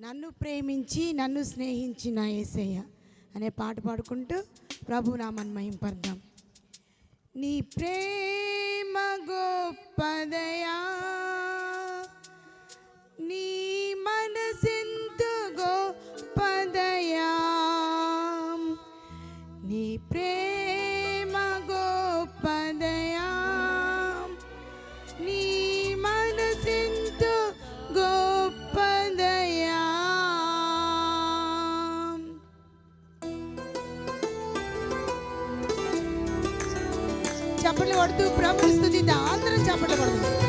నన్ను ప్రేమించి నన్ను స్నేహించిన ఏసయ్య అనే పాట పాడుకుంటూ ప్రభు నామన్ నీ ప్రేమ గొప్పదే చప్పట్లు కొడుతూ ప్రభుని స్థుతిద్దాం అందరం చప్పట్లు కొడుతూ